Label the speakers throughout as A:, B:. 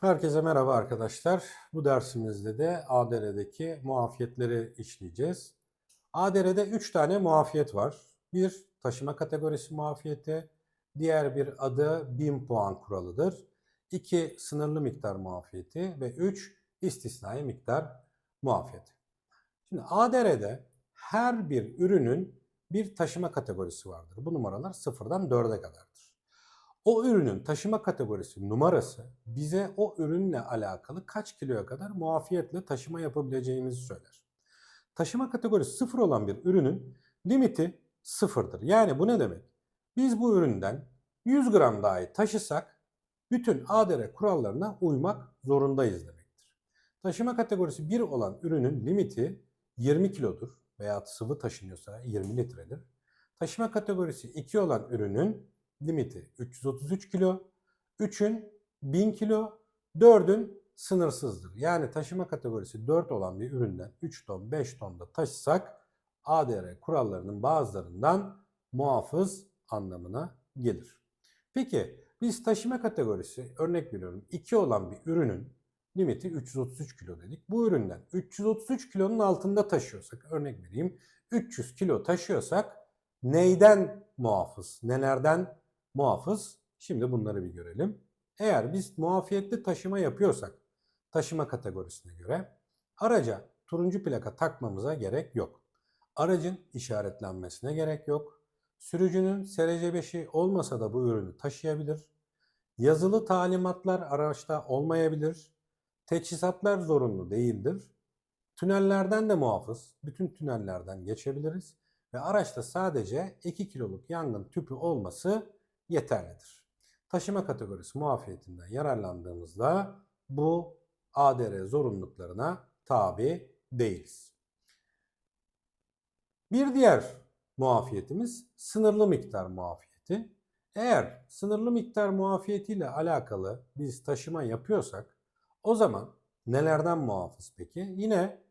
A: Herkese merhaba arkadaşlar. Bu dersimizde de ADR'deki muafiyetleri işleyeceğiz. ADR'de 3 tane muafiyet var. Bir taşıma kategorisi muafiyeti, diğer bir adı 1000 puan kuralıdır. 2 sınırlı miktar muafiyeti ve 3 istisnai miktar muafiyeti. Şimdi ADR'de her bir ürünün bir taşıma kategorisi vardır. Bu numaralar sıfırdan 4'e kadardır. O ürünün taşıma kategorisi numarası bize o ürünle alakalı kaç kiloya kadar muafiyetle taşıma yapabileceğimizi söyler. Taşıma kategorisi sıfır olan bir ürünün limiti sıfırdır. Yani bu ne demek? Biz bu üründen 100 gram dahi taşısak bütün ADR kurallarına uymak zorundayız demektir. Taşıma kategorisi 1 olan ürünün limiti 20 kilodur veya sıvı taşınıyorsa 20 litredir. Taşıma kategorisi 2 olan ürünün limiti 333 kilo, 3'ün 1000 kilo, 4'ün sınırsızdır. Yani taşıma kategorisi 4 olan bir üründen 3 ton, 5 ton da taşısak ADR kurallarının bazılarından muhafız anlamına gelir. Peki biz taşıma kategorisi örnek veriyorum 2 olan bir ürünün limiti 333 kilo dedik. Bu üründen 333 kilonun altında taşıyorsak örnek vereyim 300 kilo taşıyorsak neyden muhafız, nelerden muhafız? Şimdi bunları bir görelim. Eğer biz muafiyetli taşıma yapıyorsak taşıma kategorisine göre araca turuncu plaka takmamıza gerek yok. Aracın işaretlenmesine gerek yok. Sürücünün SRC5'i olmasa da bu ürünü taşıyabilir. Yazılı talimatlar araçta olmayabilir. Teçhizatlar zorunlu değildir. Tünellerden de muhafız. Bütün tünellerden geçebiliriz. Ve araçta sadece 2 kiloluk yangın tüpü olması yeterlidir. Taşıma kategorisi muafiyetinden yararlandığımızda bu ADR zorunluluklarına tabi değiliz. Bir diğer muafiyetimiz sınırlı miktar muafiyeti. Eğer sınırlı miktar muafiyetiyle alakalı biz taşıma yapıyorsak o zaman nelerden muafız peki? Yine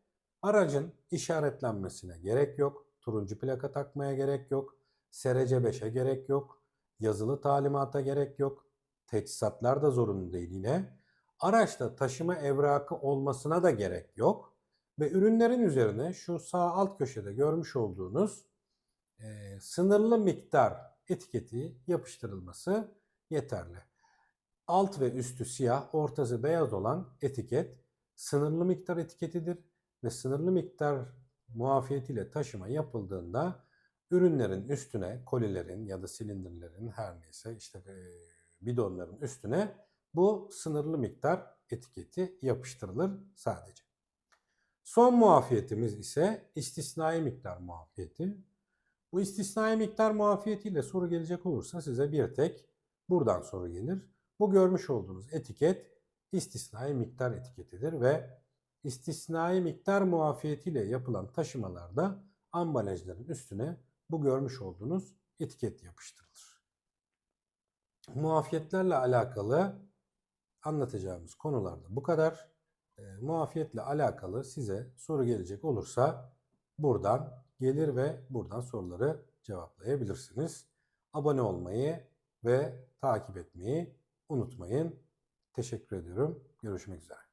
A: aracın işaretlenmesine gerek yok. Turuncu plaka takmaya gerek yok. SRC 5'e gerek yok. Yazılı talimata gerek yok. Teçhizatlar da zorunlu değil yine. Araçta taşıma evrakı olmasına da gerek yok. Ve ürünlerin üzerine şu sağ alt köşede görmüş olduğunuz e, sınırlı miktar etiketi yapıştırılması yeterli. Alt ve üstü siyah, ortası beyaz olan etiket sınırlı miktar etiketidir ve sınırlı miktar muafiyetiyle taşıma yapıldığında ürünlerin üstüne, kolilerin ya da silindirlerin her neyse işte bidonların üstüne bu sınırlı miktar etiketi yapıştırılır sadece. Son muafiyetimiz ise istisnai miktar muafiyeti. Bu istisnai miktar muafiyetiyle soru gelecek olursa size bir tek buradan soru gelir. Bu görmüş olduğunuz etiket istisnai miktar etiketidir ve istisnai miktar muafiyetiyle yapılan taşımalarda ambalajların üstüne bu görmüş olduğunuz etiket yapıştırılır. Muafiyetlerle alakalı anlatacağımız konularda bu kadar. E, muafiyetle alakalı size soru gelecek olursa buradan gelir ve buradan soruları cevaplayabilirsiniz. Abone olmayı ve takip etmeyi unutmayın. Teşekkür ediyorum. Görüşmek üzere.